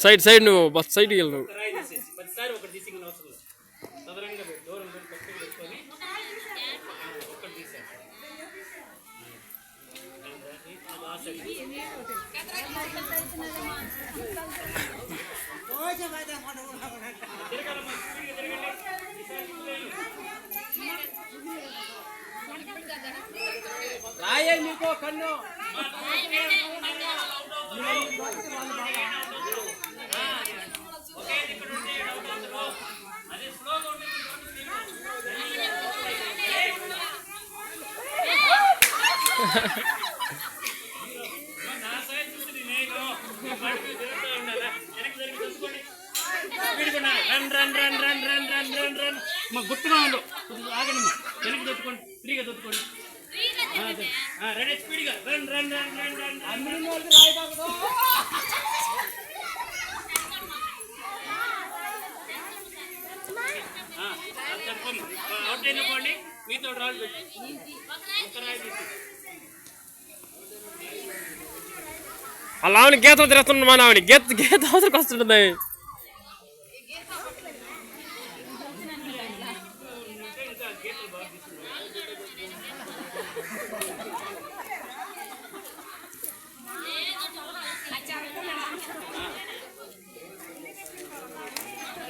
Side side నువ్వు bus సైడ్కి వెళ్ళు రాయి తీసేసి ప్రతిసారి మా గుర్తుగా ఉండు ఆగండి మా వెనక్కి దొత్తుకోండి ఫ్రీగా దొత్తుకోండి రెడీ స్పీడ్గా run run run run run out అయిపోండి మీతో రాళ్ళు పెట్టి. ఒక రాయి పెట్టి. అలా ఆవిడ గీత తిరుగుతున్నా మన ఆవిడ గీత గీత అవసరం వస్తుంటుంది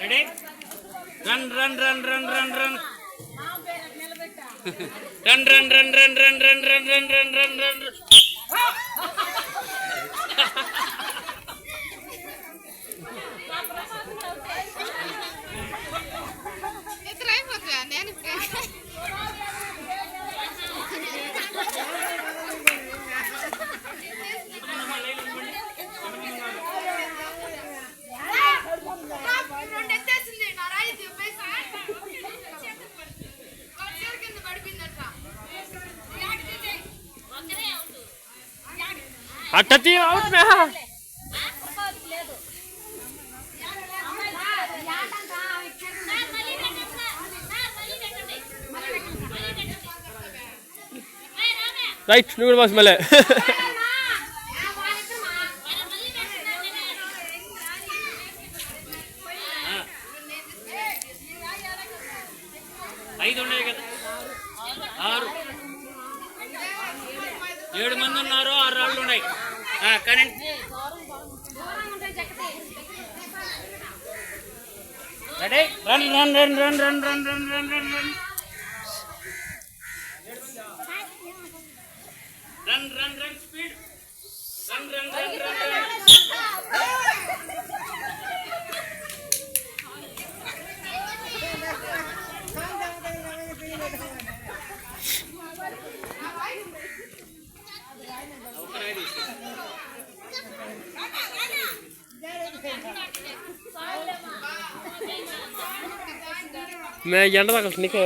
ready run run run run run run run run run run run run run run run run run ఇద్దరు అయిపోతుందా నేను ఇప్పుడే రెండు ఎత్తేసింది నా రాయి చెప్పేసి వచ్చేసరి కింద పడిపోయిందట అట్ట తీ రైట్ నువ్వు కూడా బస్ మళ్ళీ. ఐదు ఉన్నాయి కదా. ఆరు. ఏడు మంది ఉన్నారు ఆరు రాళ్ళు ఉన్నాయి. ఆ, ready run run run run run run run run run run run run run speed run run run run run మే ఎండ తగలదు నీకే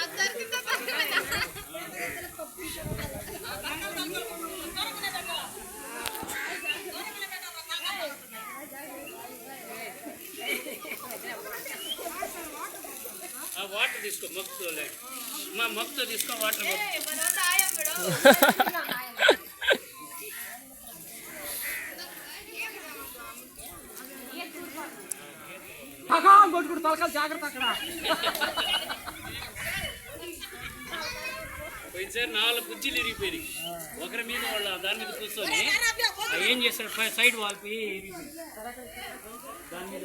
అందరికీ వాటర్ తీసుకో మగ్గుతో మా మగ్గుతో తీసుకో వాటర్ కొట్టుకుడు తలకాలు జాగ్రత్త అక్కడ పోయినసారి నాలుగు కుర్చీలు ఇరిగిపోయి ఒకరి మీద వాళ్ళు దాని మీద కూర్చొని ఏం చేశారు సైడ్ వాళ్ళకి దాని మీద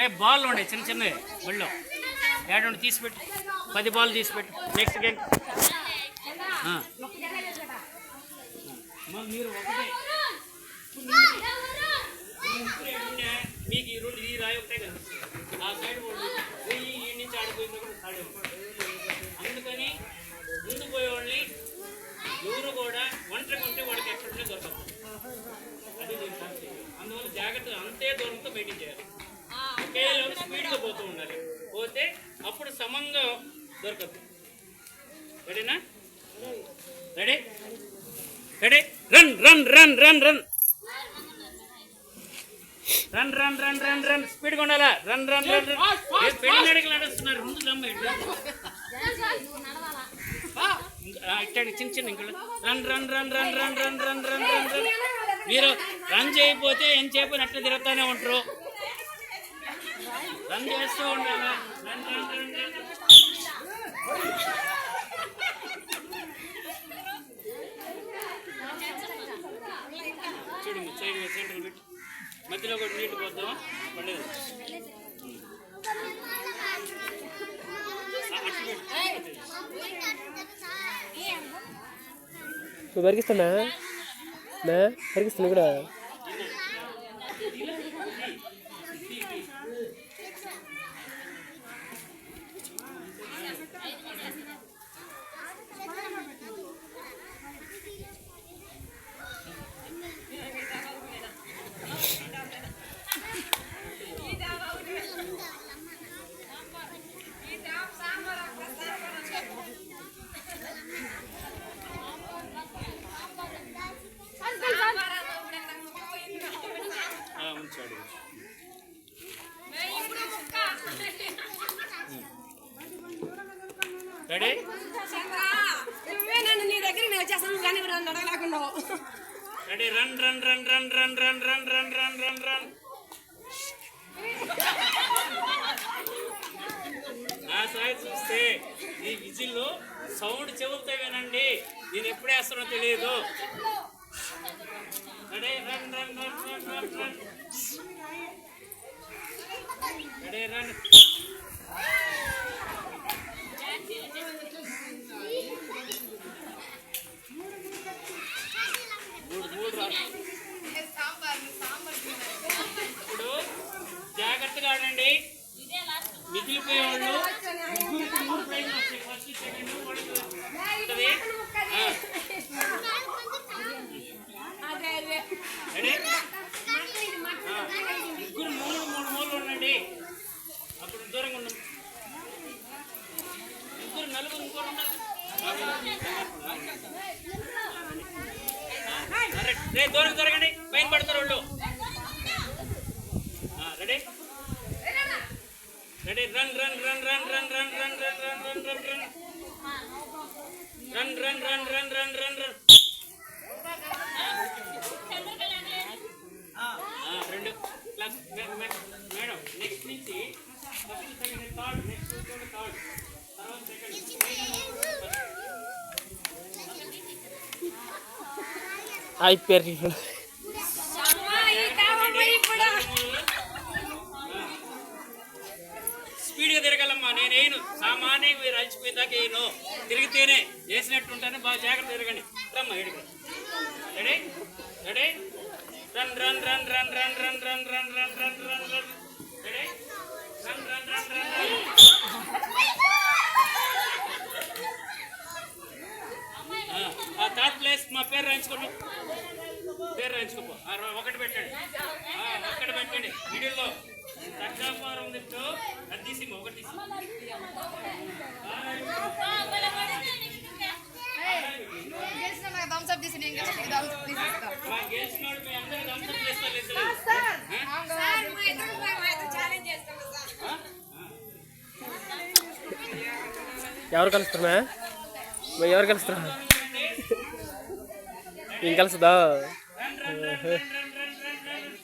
రేపు బాల్ ఉండే చిన్న చిన్నవి. బళ్ళో ఏడు తీసిపెట్టు. పది బాల్ తీసిపెట్టు. నెక్స్ట్ గేమ్ మీరు ఒకటే. మీకు ఈ రెండు ఈ రాయి ఒకటే కదా. ఆ సైడ్ వాళ్ళు పోయి ఈ నుంచి ఆడిపోయిన కూడా అందుకని ముందు పోయేవాళ్ళని ఎవరు కూడా ఒంటరికి ఉంటే వాడికి ఎక్కడికే దొరకదు. అది దీని అందువల్ల జాగ్రత్త అంతే దూరంతో బయటికి చేయాలి. ఒకేలో స్పీడ్గా పోతూ ఉండాలి పోతే అప్పుడు సమంగా దొరకదు రెడీనా ready ready run run run run run run run run run run స్పీడ్గా ఉండాలా రన్ రన్ రన్ రన్ పెళ్ళి నడకలు నడుస్తున్నారు ముందు దమ్మ ఇట్టండి చిన్న చిన్న ఇంకా run run run run run run run run run run మీరు రన్ చేయకపోతే ఏం చేయకపోయినా అట్లా తిరుగుతూనే ఉంటారు రన్ చేస్తూ ఉండాలా రన్ రన్ రన్ చూడు సైడ్ సైడ్ మధ్యలో కూడా నీటి పోద్దాం పడలేదు నువ్వు పరికిస్తున్నా నా? కూడా రెడీ నువ్వే నన్ను నీ దగ్గర నేను వచ్చేస్తాను కానీ నన్ను అడగలేకుండా ready run run run run run run run run run run run ఆ సాయి చూస్తే ఈ విజిల్లో సౌండ్ చెవులతో వినండి నేను ఎప్పుడు వేస్తానో తెలియదు ready run run run run run run ready run మూడు మూడు రా సాంబార్ సాంబార్ ఇప్పుడు జాగ్రత్తగా ఆడండి మిగిలిపోయే వాళ్ళు ముగ్గురికి మూడు ప్రైజ్లు వస్తాయి ఫస్ట్ సెకండ్ వాడికి ఉంటది ఆ, అదే అదే రెడీ ఆ, ముగ్గురు మూడు మూడు మూడు ఉండండి అప్పుడు దూరంగా ఉన్నాం ముగ్గురు నలుగురు ఇంకోరు ఉండాలి ఆ, దూరం జరగండి పైన పడతారు వాళ్ళు ready ready run run run run run run run run run run run run run run run run run run run రెండు ప్లస్ మేడం నెక్స్ట్ నుంచి first second third next third తర్వాత సెకండ్ అయిపోయారు స్పీడ్గా తిరగలమ్మా నేను వేయను సామాన్యంగా మీరు అలసిపోయేదాకా వేయను తిరిగితేనే వేసినట్టు ఉంటానే బాగా జాగ్రత్త తిరగండి రమ్మా ఇడికి ready ready run run run run run run run run run run run run ready run run run run run మా పేరు రాయించుకోండి. పేరు రాయించుకోపో. ఒకటి పెట్టండి. ఒకటి పెట్టండి. వీడియోలో తగ్గాపురం తింటూ అది తీసి ఒకటి తీసి ఎవరు కలుస్తున్నా ఎవరు కలుస్తున్నా ఇంకలుసుదా?